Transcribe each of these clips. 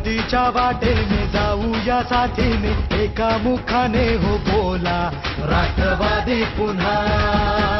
नदीच्या वाटेने जाऊया साथीने एका मुखाने हो बोला राष्ट्रवादी पुन्हा.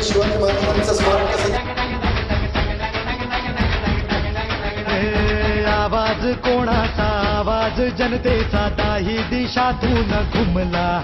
छत्रपती शिवाजी महाराजांचं स्मारक आवाज कोणाचा? आवाज जनतेचा. दाही दिशातून घुमला.